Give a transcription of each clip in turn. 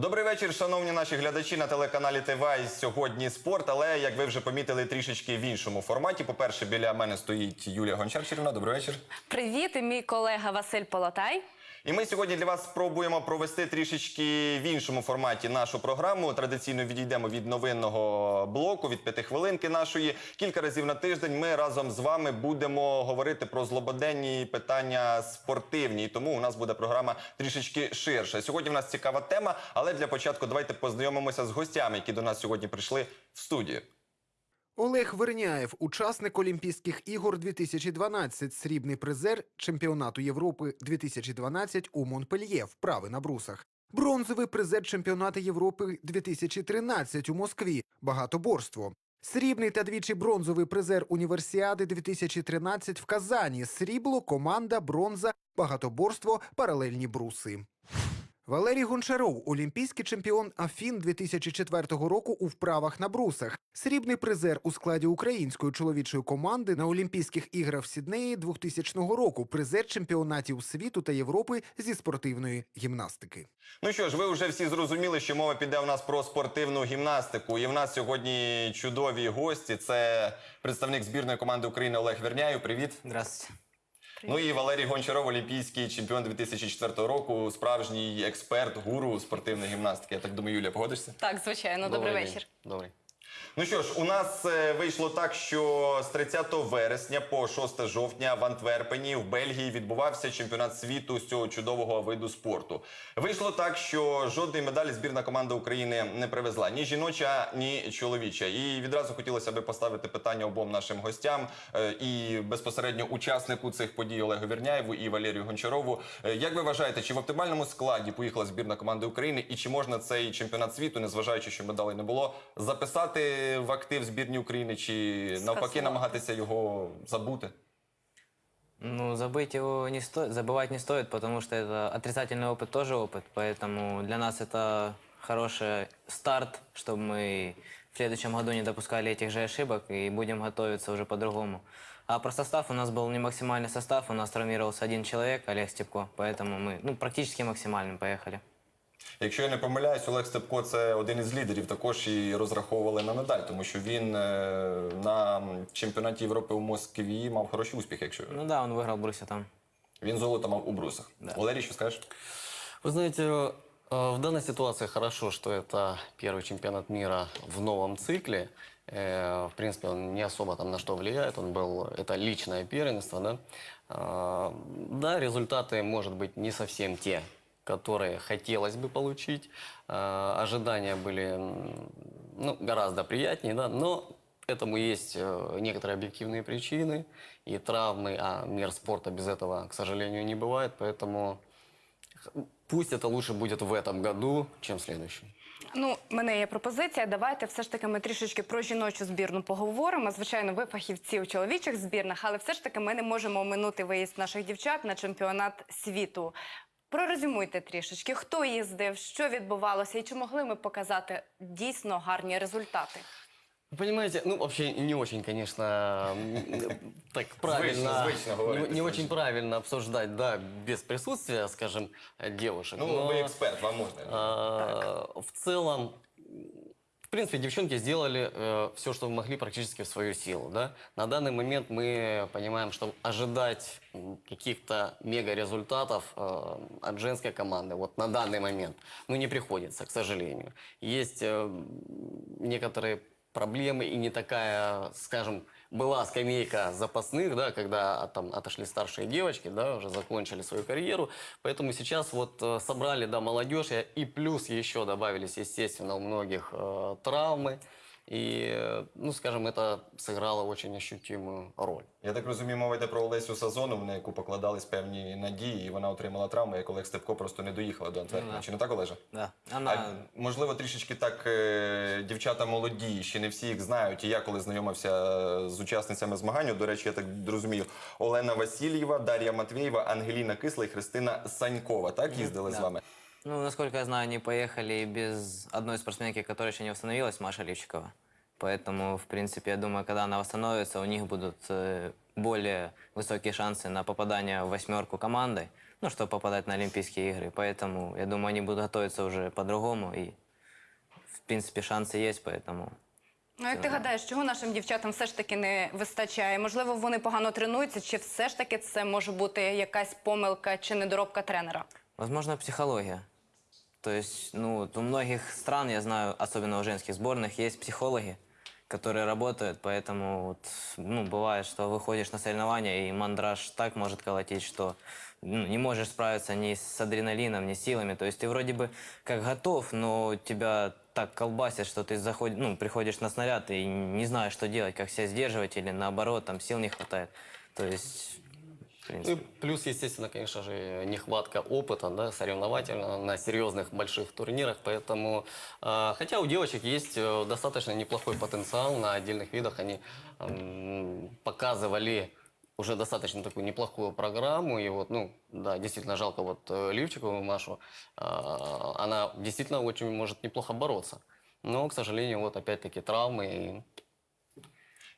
Добрий вечір, шановні наші глядачі на телеканалі ТВ. Сьогодні спорт, але як ви вже помітили, трішечки в іншому форматі. По-перше, біля мене стоїть Юлія Гончар. Чарівна, добрий вечір. Привіт, і мій колега Василь Полотай. І ми сьогодні для вас спробуємо провести трішечки в іншому форматі нашу програму. Традиційно відійдемо від новинного блоку, від п'ятихвилинки нашої. Кілька разів на тиждень ми разом з вами будемо говорити про злободенні питання спортивні. І тому у нас буде програма трішечки ширша. Сьогодні в нас цікава тема, але для початку давайте познайомимося з гостями, які до нас сьогодні прийшли в студію. Олег Верняєв, учасник Олімпійських ігор 2012, срібний призер чемпіонату Європи 2012 у Монпельє, вправи на брусах. Бронзовий призер чемпіонату Європи 2013 у Москві, багатоборство. Срібний та двічі бронзовий призер Універсіади 2013 в Казані. Срібло, команда, бронза, багатоборство, паралельні бруси. Валерій Гончаров, олімпійський чемпіон Афін 2004 року у вправах на брусах, срібний призер у складі української чоловічої команди на Олімпійських іграх в Сіднеї 2000 року, призер чемпіонатів світу та Європи зі спортивної гімнастики. Ну що ж, ви вже всі зрозуміли, що мова піде у нас про спортивну гімнастику. І в нас сьогодні чудові гості. Це представник збірної команди України Олег Верняєв. Привіт. Здравствуйте. Ну і Валерій Гончаров, олімпійський чемпіон 2004 року, справжній експерт, гуру спортивної гімнастики. Я так думаю, Юлія, погодишся? Так, звичайно, добрий добрий вечір. Добрый. Ну що ж, у нас е, вийшло так, що з 30 вересня по 6 жовтня в Антверпені в Бельгії відбувався чемпіонат світу з цього чудового виду спорту. Вийшло так, що жодної медалі збірна команда України не привезла ні жіноча, ні чоловіча. І відразу хотілося би поставити питання обом нашим гостям е, і безпосередньо учаснику цих подій Олегу Вірняєву і Валерію Гончарову. Е, Як ви вважаєте, чи в оптимальному складі поїхала збірна команди України, і чи можна цей чемпіонат світу, незважаючи, що медалей не було, записати в актив збірні України, чи навпаки Скасувати. намагатися його забути? Ну, забыть его не стоит, забывать не стоит, потому что это отрицательный опыт тоже опыт, поэтому для нас это хороший старт, чтобы мы в следующем году не допускали этих же ошибок и будем готовиться уже по-другому. А про состав у нас был не максимальный состав, у нас травмировался один человек, Олег Степко, поэтому мы ну, практически максимальным поехали. Якщо я не помиляюсь, Олег Степко це один із лідерів. Також і розраховували на медаль, тому що він е, на чемпіонаті Європи у Москві мав хороший успіх. Якщо Ну да, он выиграл Бруся там. він золото мав у брусах. Да. Валерій, що скажеш? Вы знаете, э, в данной ситуации хорошо, что это первый чемпионат мира в новом цикле. Э, В принципе, он не особо там на что влияет. Он был, это личное первенство, да. А, Да, результаты, может быть, не совсем те, которые хотелось бы получить. А, Ожидания были м, ну, гораздо приятнее, да, но Этому есть э, некоторые объективные причины и травмы, а мир спорта без этого, к сожалению, не бывает, поэтому х- пусть это лучше будет в этом году, чем в следующем. Ну, в мене є пропозиція. Давайте все ж таки ми трішечки про жіночу збірну поговоримо. Звичайно, ви фахівці у чоловічих збірних, але все ж таки ми не можемо оминути виїзд наших дівчат на чемпіонат світу. Прорезюмуйте трішечки, хто їздив, що відбувалося, і чи могли ми показати дійсно гарні результати. Вы Понимаете, ну вообще не очень, конечно, м, так правильно, звычно говорить, не, не звычно. очень правильно обсуждать, да, без присутствия, скажем, э, девушек. Ну, но, ви експерт, вам можна. а, в целом, в принципе, девчонки сделали все, что могли практически в свою силу. Да? На данный момент мы понимаем, что ожидать м, каких-то мега-результатов э, от женской команды вот на данный момент ну, не приходится, к сожалению. Есть э, некоторые проблемы и не такая, скажем, была скамейка запасных, да, когда от- там отошли старшие девочки, да, уже закончили свою карьеру, поэтому сейчас вот э, собрали, да, молодежь, и- и плюс еще добавились, естественно, у многих э, травмы, и, э, ну, скажем, это сыграло очень ощутимую роль. Я так розумію, мова йде про Олесю Сазонову, на яку покладались певні надії, і вона отримала травму, як Олег Степко просто не доїхала до Антверпена. Ну, да. Чи не так, Олеже? Да. А, Она можливо, трішечки так е, дівчата молоді, ще не всі їх знають. І я коли знайомився з учасницями змагань, до речі, я так розумію, Олена Васильєва, Дар'я Матвєєва, Ангеліна Кисла і Христина Санькова. Так їздили з да. вами? Ну, насколько я знаю, они поехали без одной спортсменки, которая еще не восстановилась, Маша Левчикова. Поэтому, в принципе, я думаю, когда она восстановится, у них будут э, более высокие шансы на попадание в восьмерку командой. ну, чтобы попадать на Олимпийские игры. Поэтому, я думаю, они будут готовиться уже по-другому. И, в принципе, шансы есть, поэтому... Ну, як ти гадаєш, чого нашим дівчатам все ж таки не вистачає? Можливо, вони погано тренуються, чи все ж таки це може бути якась помилка чи недоробка тренера? Возможно, психология. То есть, ну, у многих стран, я знаю, особенно у женских сборных, есть психологи, которые работают, поэтому вот, ну, бывает, что выходишь на соревнования, и мандраж так может колотить, что ну, не можешь справиться ни с адреналином, ни с силами. То есть ты вроде бы как готов, но тебя так колбасит, что ты заход... ну, приходишь на снаряд и не знаешь, что делать, как себя сдерживать, или наоборот, там сил не хватает. То есть, Ну плюс, естественно, конечно же, нехватка опыта да, соревновательного на серьезных больших турнирах. Поэтому, э, хотя у девочек есть э, достаточно неплохой потенциал на отдельных видах, они м, показывали уже достаточно такую неплохую программу. И вот, ну, да, действительно жалко вот э, Ливчикову Машу. Э, она действительно очень может неплохо бороться. Но, к сожалению, вот опять-таки травмы.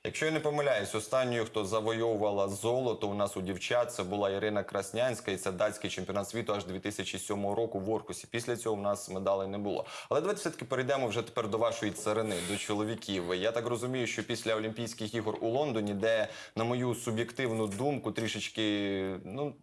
Якщо я не помиляюсь, останньою, хто завойовувала золото у нас у дівчат, це була Ірина Краснянська, і це датський чемпіонат світу аж 2007 року в Оркусі. Після цього у нас медалей не було. Але давайте все-таки перейдемо вже тепер до вашої царини, до чоловіків. Я так розумію, що після Олімпійських ігор у Лондоні, де, на мою суб'єктивну думку, трішечки ну.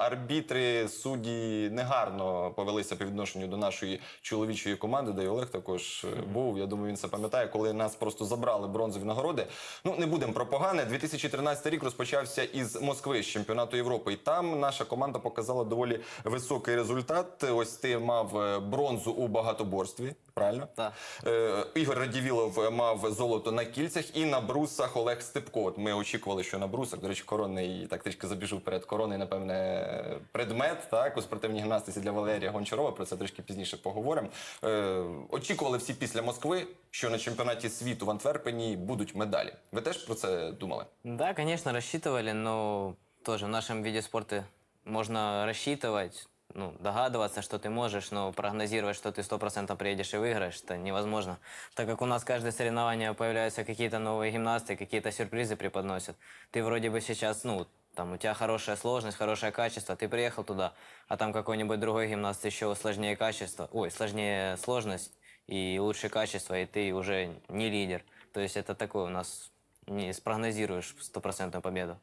Арбітри, судді негарно повелися по відношенню до нашої чоловічої команди, де і Олег також е, був. Я думаю, він це пам'ятає, коли нас просто забрали бронзові нагороди. Ну не будемо про погане. 2013 рік розпочався із Москви з чемпіонату Європи. І там наша команда показала доволі високий результат. Ось ти мав е, бронзу у багатоборстві. Правильно? Так. Е, Ігор Радівілов мав золото на кільцях і на брусах Олег Степко. От Ми очікували, що на брусах, до речі, коронний так трішки забіжу вперед. Коронний, напевне, предмет так у спортивній гімнастиці для Валерія Гончарова. Про це трішки пізніше поговоримо. Е, очікували всі після Москви, що на чемпіонаті світу в Антверпені будуть медалі. Ви теж про це думали? Да, конечно, рассчитывали, но тоже в нашем виде спорта можно рассчитывать, ну, догадываться, что ты можешь, но прогнозировать, что ты 100% приедешь и выиграешь, это невозможно. Так как у нас каждое соревнование появляются какие-то новые гимнасты, какие-то сюрпризы преподносят. Ты вроде бы сейчас, ну, там у тебя хорошая сложность, хорошее качество, ты приехал туда, а там какой-нибудь другой гимнаст еще сложнее качество, ой, сложнее сложность и лучше качество, и ты уже не лидер. То есть это такое у нас не спрогнозируешь стопроцентную победу.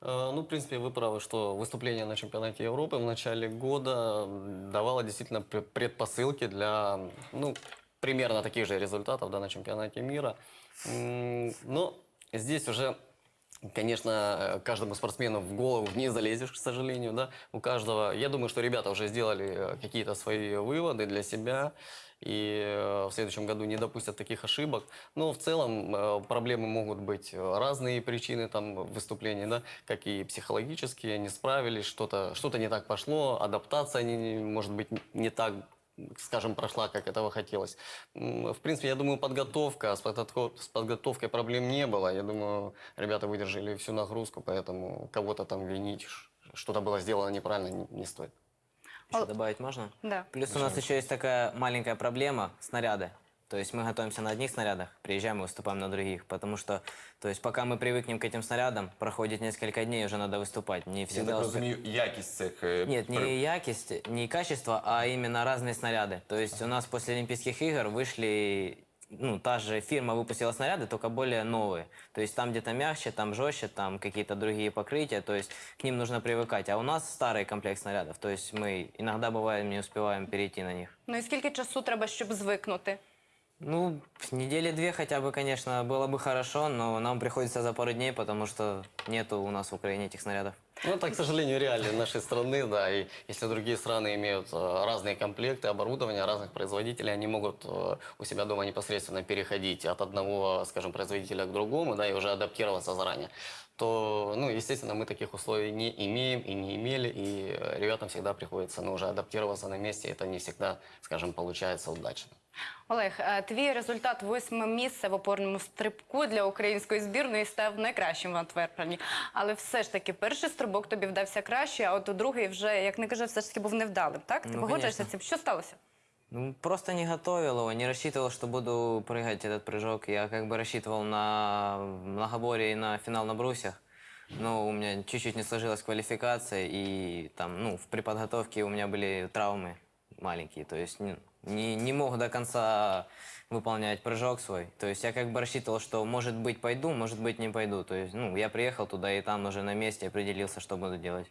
Э, Ну, в принципе, вы правы, что выступление на чемпионате Европы в начале года давало действительно пр- предпосылки для, ну, примерно таких же результатов, да, на чемпионате мира. Но здесь уже, конечно, э, каждому спортсмену в голову не залезешь, к сожалению, да, у каждого. Я думаю, что ребята уже сделали э, какие-то свои выводы для себя и э, в следующем году не допустят таких ошибок. Но в целом э, проблемы могут быть э, разные причины там выступлений, да, как и психологические, не справились, что-то что не так пошло, адаптация, не, может быть, не так скажем, прошла, как этого хотелось. В принципе, я думаю, подготовка, с, подготов- с подготовкой проблем не было. Я думаю, ребята выдержали всю нагрузку, поэтому кого-то там винить, что-то было сделано неправильно, не, не стоит. Еще добавить можно? Да. Плюс у нас еще есть такая маленькая проблема – снаряды. То есть мы готовимся на одних снарядах, приезжаем и выступаем на других. Потому что, то есть пока мы привыкнем к этим снарядам, проходит несколько дней, уже надо выступать. Не Я всегда так успе- розумію, якість цих е, Нет, при- не якость, не качество, а именно разные снаряды. То есть у нас после Олимпийских игр вышли, ну, та же фирма выпустила снаряды, только более новые. То есть там где-то мягче, там жестче, там какие-то другие покрытия, то есть к ним нужно привыкать. А у нас старый комплект снарядов, то есть мы иногда бывает не успеваем перейти на них. Ну і скільки часу треба, щоб звикнути? Ну, недели две хотя бы, конечно, было бы хорошо, но нам приходится за пару дней, потому что нету у нас в Украине этих снарядов. Ну, это, к сожалению, реалии нашей страны, да. И если другие страны имеют э, разные комплекты, оборудования разных производителей, они могут э, у себя дома непосредственно переходить от одного, скажем, производителя к другому, да, и уже адаптироваться заранее. То, ну, естественно, мы таких условий не имеем и не имели, и э, ребятам всегда приходится, ну, уже адаптироваться на месте. Это не всегда, скажем, получается удачно. Олег, е, твій результат восьме місце в опорному стрибку для української збірної став найкращим в Антверпені. Але все ж таки, перший стрибок тобі вдався краще, а от у другий вже, як не кажи, все ж таки був невдалим. Так? Ти Ну, погоджуєшся з конечно. цим? Що сталося? Ну, просто не готовил его, не рассчитывал, что буду прыгать этот прыжок. Я как бы рассчитывал на многоборье и на финал на брусьях. Но у меня чуть-чуть не сложилась квалификация, и там, ну, в преподготовке у меня были травмы маленькие, то есть не, не, не мог до конца выполнять прыжок свой. То есть я как бы рассчитывал, что может быть пойду, может быть не пойду. То есть, ну, я приехал туда и там уже на месте определился, что буду делать.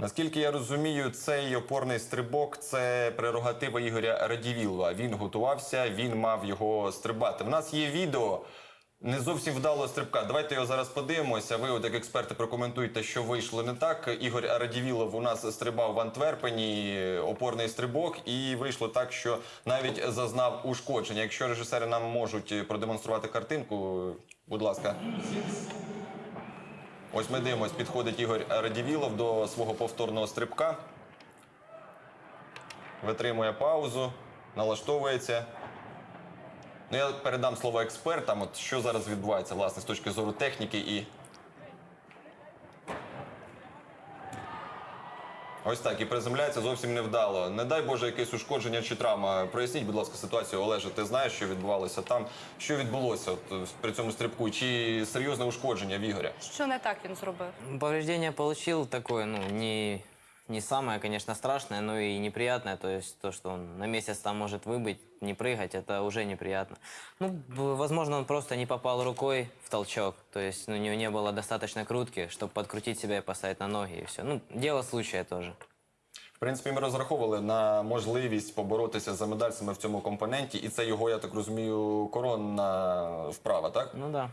Наскільки я розумію, цей опорний стрибок це прерогатива Ігоря Радівілова. Він готувався, він мав його стрибати. В нас є відео не зовсім вдалого стрибка. Давайте його зараз подивимося. Ви, от як експерти, прокоментуйте, що вийшло не так. Ігор Радівілов у нас стрибав в Антверпені опорний стрибок, і вийшло так, що навіть зазнав ушкодження. Якщо режисери нам можуть продемонструвати картинку, будь ласка. Ось ми дивимось, підходить Ігор Радівілов до свого повторного стрибка. Витримує паузу, налаштовується. Ну, я передам слово експертам, от що зараз відбувається, власне, з точки зору техніки і. Ось так, і приземляється зовсім невдало. Не дай Боже, якесь ушкодження чи травма. Проясніть, будь ласка, ситуацію. Олеже, ти знаєш, що відбувалося там? Що відбулося от, при цьому стрибку? Чи серйозне ушкодження в Ігоря? Що не так він зробив? Повреждение получил такое, ну, не, не самое, конечно, страшное, но и неприятное. То есть то, что он на месяц там может выбыть, не прыгать, это уже неприятно. Ну, б- возможно, он просто не попал рукой в толчок. То есть ну, у него не было достаточно крутки, чтобы подкрутить себя и поставить на ноги, и все. Ну, дело случая тоже. В принципі, ми розраховували на можливість поборотися за медаль саме в цьому компоненті, і це його, я так розумію, коронна вправа, так? Ну да.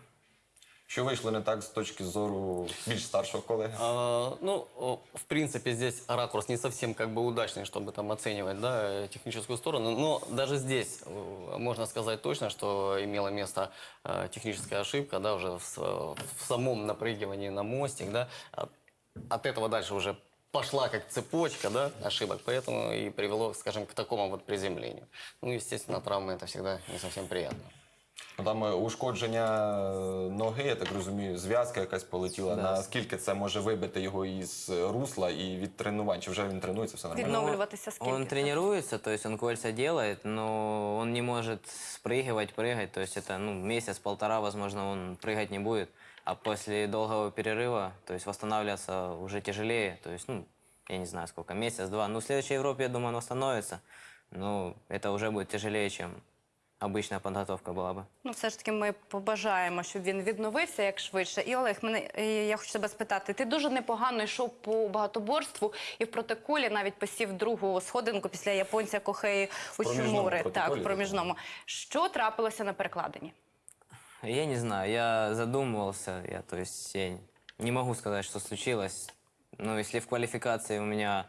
Що вийшло не так з точки зору більш старшого колеги? А, ну, в принципе, здесь ракурс не совсем как бы удачный, чтобы там оценивать да, техническую сторону. Но даже здесь э, можно сказать точно, что имела место э, техническая ошибка, да, уже в, в самом напрыгивании на мостик, да. От, от этого дальше уже пошла как цепочка, да, ошибок, поэтому и привело, скажем, к такому вот приземлению. Ну, естественно, травмы это всегда не совсем приятно. Ну, Там е, ушкодження е, ноги, я так розумію, зв'язка якась полетіла. Да. Наскільки це може вибити його із русла і від тренувань? Чи вже він тренується все нормально? Відновлюватися скільки? Он тренируется, то есть он кольца делает, но он не может спрыгивать, прыгать. То есть это ну, месяц-полтора, возможно, он прыгать не будет. А после долгого перерыва, то есть восстанавливаться уже тяжелее. То есть, ну, я не знаю сколько, месяц-два. Ну, в следующей Европе, я думаю, он восстановится. Но это уже будет тяжелее, чем обычная подготовка была бы. Ну, все ж таки, ми побажаємо, щоб він відновився як швидше. І Олег, мене е, я хочу тебе спитати. Ти дуже непогано йшов по багатоборству і в протоколі навіть посів другу сходинку після японця Кохеї проміжному Учимури. Так, протоколі в проміжному. Що трапилося на перекладині? Я не знаю, я задумывался, я, то есть я не могу сказать, что случилось. Но если в квалификации у меня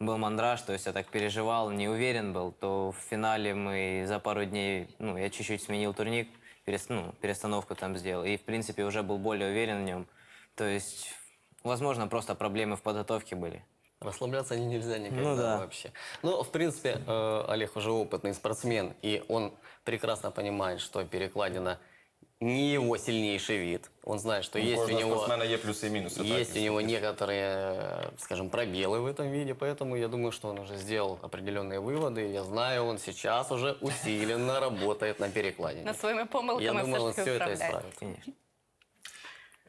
Был мандраж, то есть я так переживал, не уверен был, то в финале мы за пару дней, ну, я чуть-чуть сменил турник, перес- ну, перестановку там сделал, и, в принципе, уже был более уверен в нем. То есть, возможно, просто проблемы в подготовке были. Расслабляться нельзя никогда Ну да. вообще. Ну, в принципе, э, Олег уже опытный спортсмен, и он прекрасно понимает, что перекладина не его сильнейший вид. Он знает, что У есть у кожного него... спортсмена є плюси і мінуси. так, Есть у него некоторые, э, скажем, пробелы в этом виде, поэтому я думаю, что он уже сделал определенные выводы. Я знаю, он сейчас уже усиленно работает на перекладине. Над своїми Я помилками думаю, он все все ж таки это вправляється. исправит. Конечно.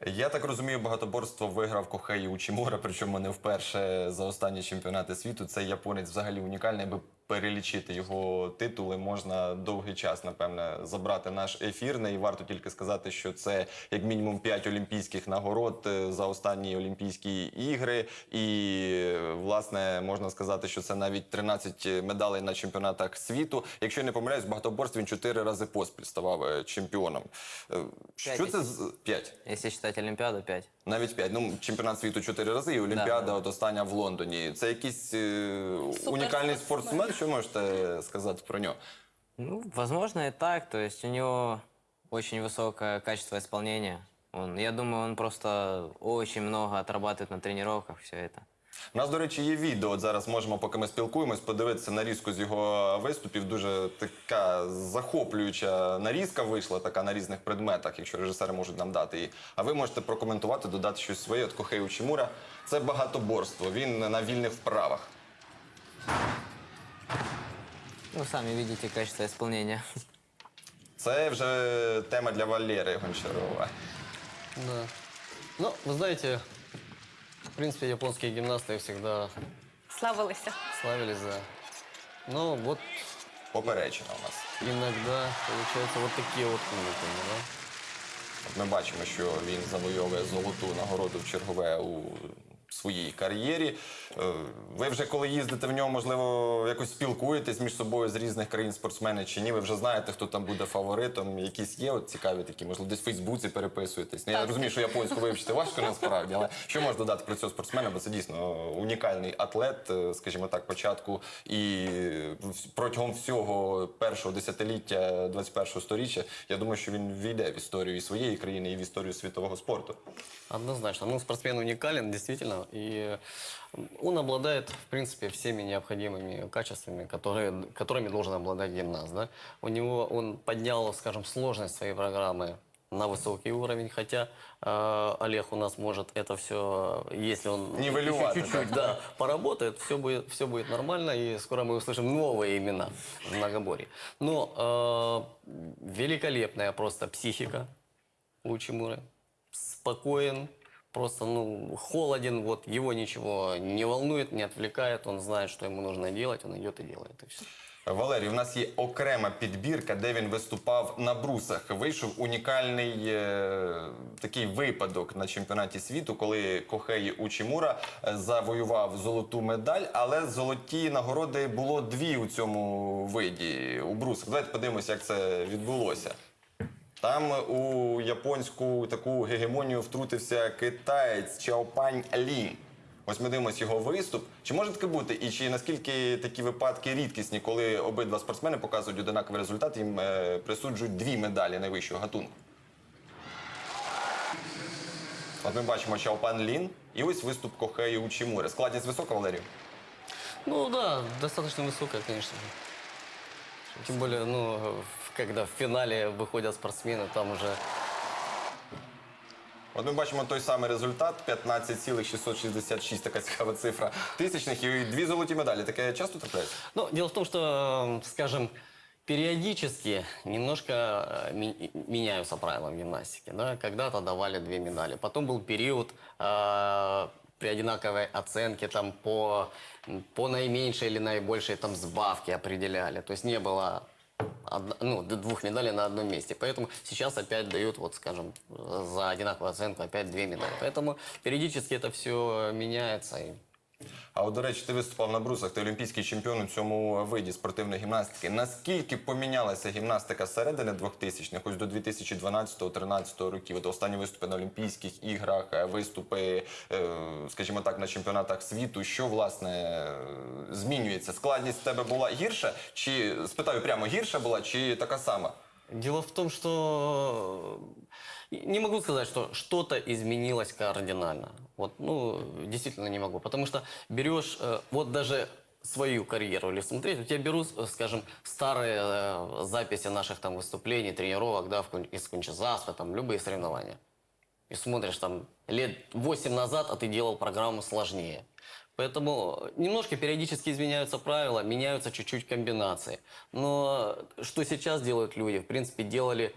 Я так розумію, багатоборство виграв Кохеї Учімура, причому не вперше за останні чемпіонати світу. Цей японець взагалі унікальний, аби перелічити його титули можна довгий час, напевне, забрати наш ефірний. І варто тільки сказати, що це як мінімум 5 олімпійських нагород е, за останні Олімпійські ігри. І власне можна сказати, що це навіть 13 медалей на чемпіонатах світу. Якщо я не помиляюсь, в багатоборстві він 4 рази поспіль ставав е, чемпіоном. Е, Що це з 5? Если считать Олимпиаду, 5. Навіть п'ять. Ну, чемпіонат світу чотири рази, і Олімпіада, Да, да. от остання в Лондоні. Це якийсь е, унікальний спортсмен. Що можете сказати про нього? Ну, возможно, и так. То есть у него очень высокое качество исполнения. Он, я думаю, он просто очень много отрабатывает на тренировках, все это. У нас, до речі, є відео. От зараз можемо, поки ми спілкуємось, подивитися нарізку з його виступів. Дуже така захоплююча нарізка вийшла, така на різних предметах, якщо режисери можуть нам дати її. А ви можете прокоментувати, додати щось своє. От Кохей Учимура. Це багатоборство. Він на вільних вправах. Ну, сами видите качество исполнения. Це вже тема для Валери Гончарова. Да. Ну, вы знаете, в принципе, японские гимнасты всегда Славилися. славились да. Но вот Поперечина у нас. иногда получаются вот такие вот умники, да? От Ми бачимо, що він завойовує золоту нагороду в чергове у своїй кар'єрі. Е, Ви вже коли їздите в ньому, можливо, якось спілкуєтесь між собою з різних країн спортсмени чи ні? Ви вже знаєте, хто там буде фаворитом. Якісь є от цікаві такі, можливо, десь в Фейсбуці переписуєтесь. Ну, я розумію, що японську вивчити важко насправді, але що можна додати про цього спортсмена? Бо це дійсно унікальний атлет, е, скажімо так, початку і протягом всього першого десятиліття 21-го сторіччя. Я думаю, що він війде в історію і своєї країни, і в історію світового спорту. Однозначно. Ну, спортсмен уникален, действительно. И он обладает, в принципе, всеми необходимыми качествами, которые, которыми должен обладать гимнаст. Да? У него он поднял, скажем, сложность своей программы на высокий уровень, хотя э, Олег у нас может это все, если он чуть-чуть да, поработает, все будет, все будет нормально, и скоро мы услышим новые имена в многоборье. Но э, великолепная просто психика у Чимуры. Спокоен, просто ну, холоден, вот его ничего не волнует, не отвлекает, он знает, что ему нужно делать, он идет и делает, и все. Валерій, у нас є окрема підбірка, де він виступав на брусах. Вийшов унікальний е, такий випадок на чемпіонаті світу, коли Кохеї Учімура е, завоював золоту медаль, але золоті нагороди було дві у цьому виді у брусах. Давайте подивимося, як це відбулося. Там у японську таку гегемонію втрутився китаєць Чаопань Лін. Ось ми дивимося його виступ. Чи може таке бути? І чи наскільки такі випадки рідкісні, коли обидва спортсмени показують одинаковий результат, їм е, присуджують дві медалі найвищого гатунку? От ми бачимо Чаопан Лін і ось виступ Кохеї Учімури. Складність висока, Валерію? Ну да, достаточно высокая, конечно же. Тем более, ну, когда в финале выходят спортсмены, там уже От ми бачимо той самий результат 15,666, така цікава цифра тисячних і дві золоті медалі. Таке часто трапляється? Ну, дело в том, что, э, скажем, периодически немножко э, ми- меняются правила в гимнастике. Да? Когда-то давали две медали. Потом был период э, при одинаковой оценке там, по, по наименьшей или наибольшей там, сбавке определяли. То есть не было одно- ну, д- двух медалей на одном месте. Поэтому сейчас опять дают, вот, скажем, э, за одинаковую оценку опять две медали. Поэтому периодически это все меняется. И а от, до речі, ти виступав на брусах, ти олімпійський чемпіон у цьому виді спортивної гімнастики. Наскільки помінялася гімнастика середини 2000-х, ось до 2012-2013 років? От останні виступи на Олімпійських іграх, е, виступи, е, скажімо так, на чемпіонатах світу. Що власне змінюється? Складність в тебе була гірша? Чи спитаю прямо гірша була, чи така сама? Дело в том, что э, не могу сказать, что что-то изменилось кардинально. Вот, ну, действительно не могу. Потому что берешь э, вот даже свою карьеру или смотреть, у тебя беру, э, скажем, старые э, записи наших там выступлений, тренировок, да, из Кунчизаска, там, любые соревнования. И смотришь там лет 8 назад, а ты делал программу сложнее. Поэтому немножко периодически изменяются правила, меняются чуть-чуть комбинации. Но что сейчас делают люди, в принципе, делали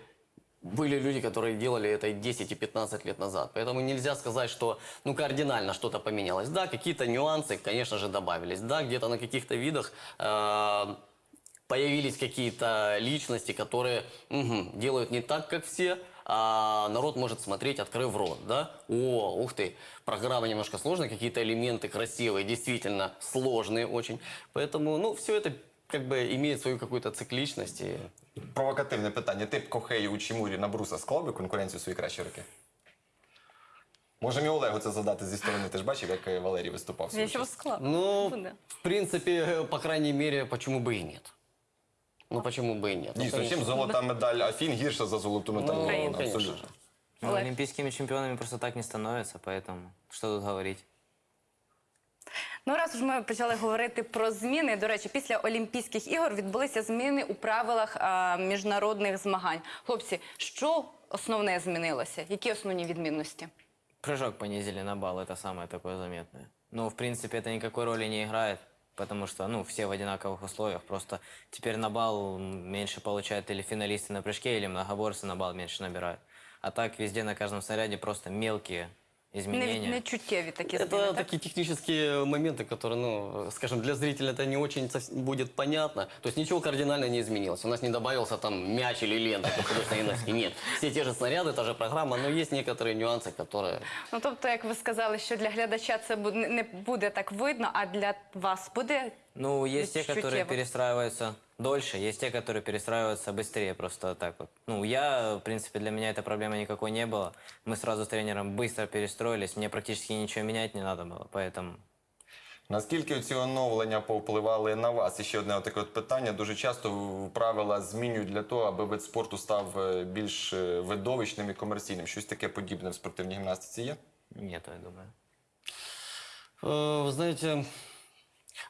были люди, которые делали это и 10 и 15 лет назад. Поэтому нельзя сказать, что ну, кардинально что-то поменялось. Да, какие-то нюансы, конечно же, добавились. Да, где-то на каких-то видах э, появились какие-то личности, которые мгм, делают не так, как все, а народ может смотреть, открыв рот, да? О, ух ты, программа немножко сложная, какие-то элементы красивые, действительно сложные очень. Поэтому, ну, все это как бы имеет свою какую-то цикличность. И... Провокативне питання. Ти б Кохеї Учімурі на брусах склав би конкуренцію в свої кращі роки? Можемо і Олегу це задати зі сторони. Ти ж бачив, як е, Валерій виступав. в свій Я чого час? склад? Ну, Буде. в принципе, э, по крайней мере, почему бы и нет? Ну, почему бы и нет? Ну, Дійсно, конечно. чим золота медаль Афін гірша за золоту медаль. Ну, Лондона, конечно абсолютно. же. Ну, Олег. олимпийскими чемпионами просто так не становятся, поэтому что тут говорить. Ну, раз уж ми почали говорити про зміни. До речі, після Олімпійських ігор відбулися зміни у правилах а, міжнародних змагань. Хлопці, що основне змінилося? Які основні відмінності? Прыжок понизили на балл, это самое такое заметное. Ну, в принципе, это никакой роли не играет, потому что, ну, все в одинаковых условиях. Просто теперь на балл м, меньше получают или финалисты на прыжке, или многоборцы на балл меньше набирают. А так везде на каждом снаряде просто мелкие Не, изменения. не чуттєві такі зміни, Это так? такие технические моменты, которые, ну, скажем, для зрителя это не очень совс- будет понятно. То есть ничего кардинально не изменилось. У нас не добавился там мяч или лента, как в художественной гимнастике. Нет. Все те же снаряды, та же программа, но есть некоторые нюансы, которые... Ну тобто, як ви сказали, що для глядача це буде не буде так видно, а для вас буде Ну, есть те, Чуть-чуть которые я бы- перестраиваются дольше, есть те, которые перестраиваются быстрее, просто так вот. Ну, я, в принципе, для меня этой проблемы никакой не было. Мы сразу с тренером быстро перестроились, мне практически ничего менять не надо было, поэтому... Наскільки ці оновлення повпливали на вас? І ще одне таке от питання. Дуже часто в- правила змінюють для того, аби вид спорту став е, більш е, видовищним і комерційним. Щось таке подібне в спортивній гімнастиці є? Нету, я думаю. Э, Вы знаете, а,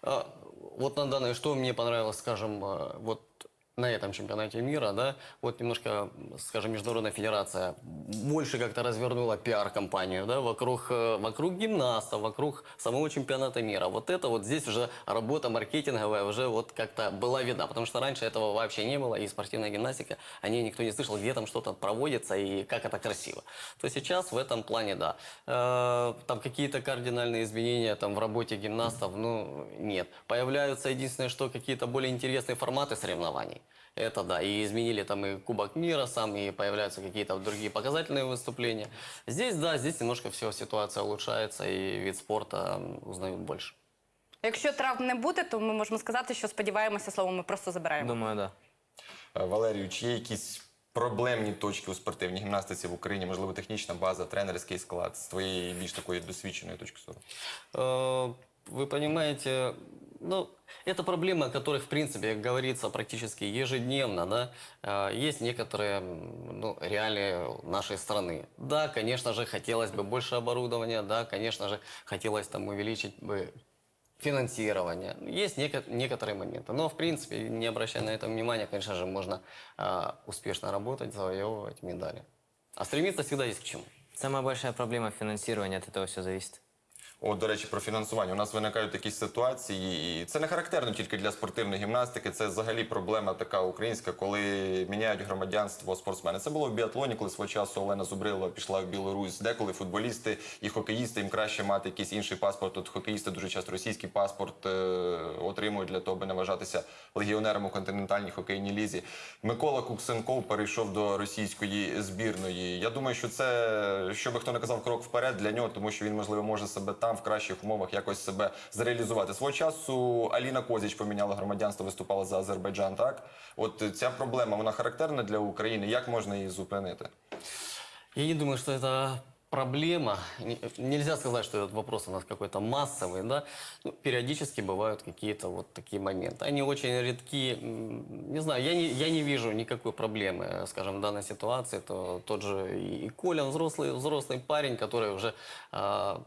вот на данное, что мне понравилось, скажем, вот на этом чемпионате мира, да, вот немножко, скажем, Международная федерация больше как-то развернула пиар-компанию, да, вокруг, э, вокруг гимнастов, вокруг самого чемпионата мира. Вот это вот здесь уже работа маркетинговая уже вот как-то была видна, потому что раньше этого вообще не было, и спортивная гимнастика, о ней никто не слышал, где там что-то проводится и как это красиво. То сейчас в этом плане, да. Э, Там какие-то кардинальные изменения там в работе гимнастов, ну, нет. Появляются, единственное, что какие-то более интересные форматы соревнований. Это да, и изменили там и Кубок мира сам, и появляются какие-то другие показательные выступления. Здесь, да, здесь немножко все, ситуация улучшается, и вид спорта м, узнают больше. Якщо травм не буде, то ми можемо сказати, що сподіваємося, словом, ми просто забираємо. Думаю, да. Е, Валерію, чи є якісь проблемні точки у спортивній гімнастиці в Україні? Можливо, технічна база, тренерський склад з твоєї більш такої досвідченої точки зору? Э, Вы понимаете, Ну, это проблема, о которых, в принципе, говорится практически ежедневно, да. Э, Есть некоторые, ну, реалии нашей страны. Да, конечно же, хотелось бы больше оборудования, да, конечно же, хотелось там увеличить бы финансирование. Есть неко- некоторые моменты. Но, в принципе, не обращая на это внимания, конечно же, можно а, успешно работать, завоевывать медали. А стремиться всегда есть к чему. Самая большая проблема финансирования, от этого все зависит. От, до речі, про фінансування. У нас виникають якісь ситуації, і це не характерно тільки для спортивної гімнастики. Це взагалі проблема така українська, коли міняють громадянство спортсмени. Це було в біатлоні, коли свого часу Олена Зубрилова пішла в Білорусь. Деколи футболісти і хокеїсти їм краще мати якийсь інший паспорт. От хокеїсти дуже часто російський паспорт е, отримують для того, аби не вважатися легіонером у континентальній хокейній лізі. Микола Куксенков перейшов до російської збірної. Я думаю, що це, що би хто не казав, крок вперед для нього, тому що він можливо може себе там в кращих умовах якось себе зреалізувати. Свого часу Аліна Козіч поміняла громадянство, виступала за Азербайджан. Так, от ця проблема вона характерна для України. Як можна її зупинити? Я не думаю, что это проблема. Не- Нельзя сказать, что этот вопрос у нас какой-то массовый, да. Ну, периодически бывают какие-то вот такие моменты. Они очень редки. М, Не знаю, я не, я не вижу никакой проблемы, скажем, в данной ситуации. То тот же и и Коля, он взрослый, взрослый парень, который уже, а,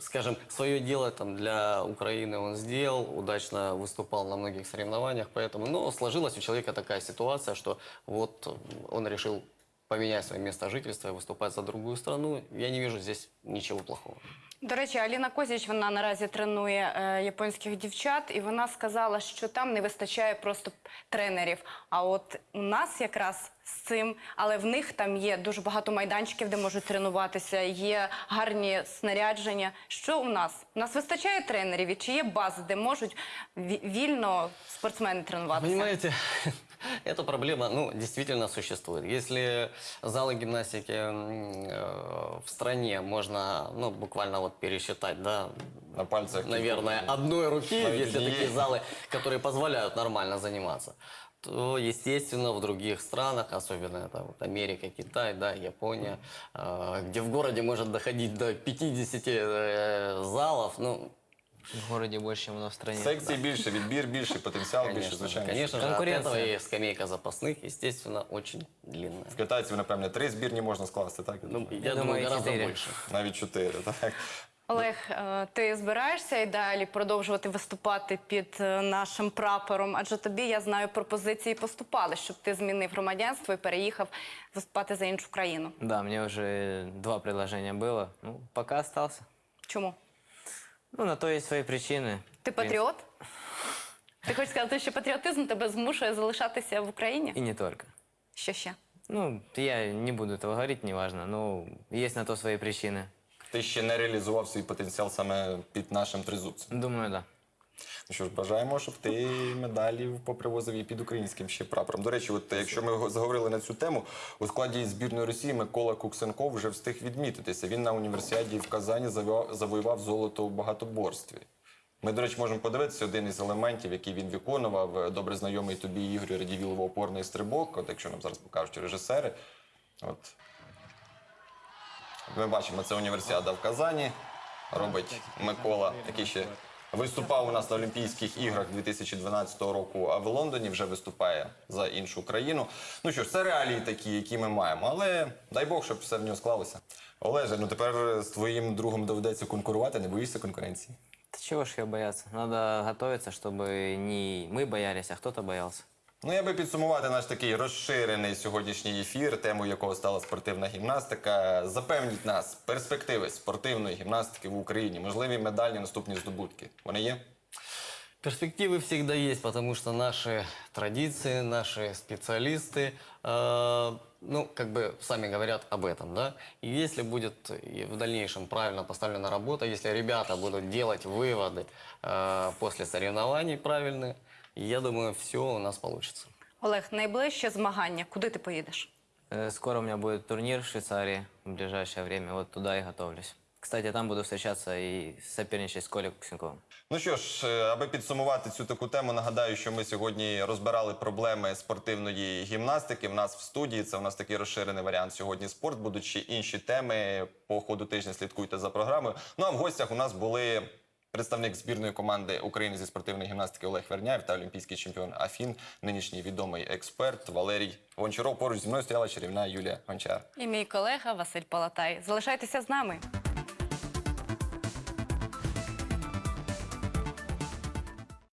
скажем, свое дело там для Украины он сделал, удачно выступал на многих соревнованиях, поэтому, но сложилась у человека такая ситуация, что вот он решил поменять свое место жительства и выступать за другую страну, я не вижу здесь ничего плохого. До речі, Аліна Козіч вона наразі тренує е, японських дівчат, і вона сказала, що там не вистачає просто тренерів. А от у нас якраз з цим, але в них там є дуже багато майданчиків, де можуть тренуватися, є гарні снарядження. Що у нас? У нас вистачає тренерів, і чи є бази, де можуть вільно спортсмени тренуватися? Понимаете, эта проблема, ну, действительно существует. Если залы гимнастики м, э, в стране можно, ну, буквально вот пересчитать, да, На пальцах наверное, одной руки, Навіть если однієї. такие залы, которые позволяют нормально заниматься, то, естественно, в других странах, особенно это вот Америка, Китай, да, Япония, э, где в городе может доходить до 50 э, залов, ну, В городе больше, чем у нас в стране. секцій більше, відбір більше, потенціал більше. конечно, же, Звичайно, конечно же, от Конкуренция. этого и скамейка запасных, естественно, очень длинная. в китайців, напевне, три збірні можна скласти, так Ну, я, Я думаю, думаю, гораздо четыре. больше. навіть чотири. Так. Олег, е, ти збираєшся і далі продовжувати виступати під е, нашим прапором? Адже тобі я знаю пропозиції поступали, щоб ти змінив громадянство і переїхав виступати за іншу країну. Да, мне уже два предложения было. Ну, пока остался. Чому? Ну, на то есть свои причины. Ти патріот? Ти хочеш сказати, що патріотизм тебе змушує залишатися в Україні? И не только. Що ще? Ну, я не буду этого говорить, неважно. Но есть на то свои причины. ти ще не реалізував свій потенціал саме під нашим тризубцем. Думаю, да. Ну що ж, бажаємо, щоб ти медалі попривозив і під українським ще прапором. До речі, от якщо ми го- заговорили на цю тему, у складі збірної Росії Микола Куксенков вже встиг відмітитися. Він на універсіаді в Казані завоював- золото у багатоборстві. Ми, до речі, можемо подивитися один із елементів, який він виконував. Добре знайомий тобі Ігорю Радівілово опорний стрибок. От якщо нам зараз покажуть режисери. От. Ми бачимо, це універсіада в Казані. Робить Микола, який ще виступав у нас на Олімпійських іграх 2012 року, а в Лондоні вже виступає за іншу країну. Ну що ж, це реалії такі, які ми маємо. Але дай Бог, щоб все в нього склалося. Олеже, ну тепер з твоїм другом доведеться конкурувати, не боїшся конкуренції. Да чего ж ее бояться? Надо готовиться, чтобы не мы боялись, а кто-то боялся. Ну, я би підсумувати наш такий розширений сьогоднішній ефір, темою якого стала спортивна гімнастика. Запевніть нас, перспективи спортивної гімнастики в Україні, можливі медальні наступні здобутки. Вони є? Перспективы всегда есть, потому что наши традиции, наши специалисты, э, ну, как бы сами говорят об этом, да. И если будет и в дальнейшем правильно поставлена работа, если ребята будут делать выводы э, после соревнований правильные, я думаю, все у нас получится. Олег, найближче змагання. Куди ти поїдеш? Э, Скоро у меня будет турнир в Швейцарии в ближайшее время. Вот туда и готовлюсь. Кстати, там буду встречаться и соперничать с Колей Куксенковым. Ну що ж, е, аби підсумувати цю таку тему, нагадаю, що ми сьогодні розбирали проблеми спортивної гімнастики. В нас в студії це у нас такий розширений варіант сьогодні спорт. Будуть ще інші теми. По ходу тижня слідкуйте за програмою. Ну а в гостях у нас були представник збірної команди України зі спортивної гімнастики Олег Верняєв та олімпійський чемпіон Афін, нинішній відомий експерт Валерій Гончаров. Поруч зі мною стояла чарівна Юлія Гончар. І мій колега Василь Палатай. Залишайтеся з нами.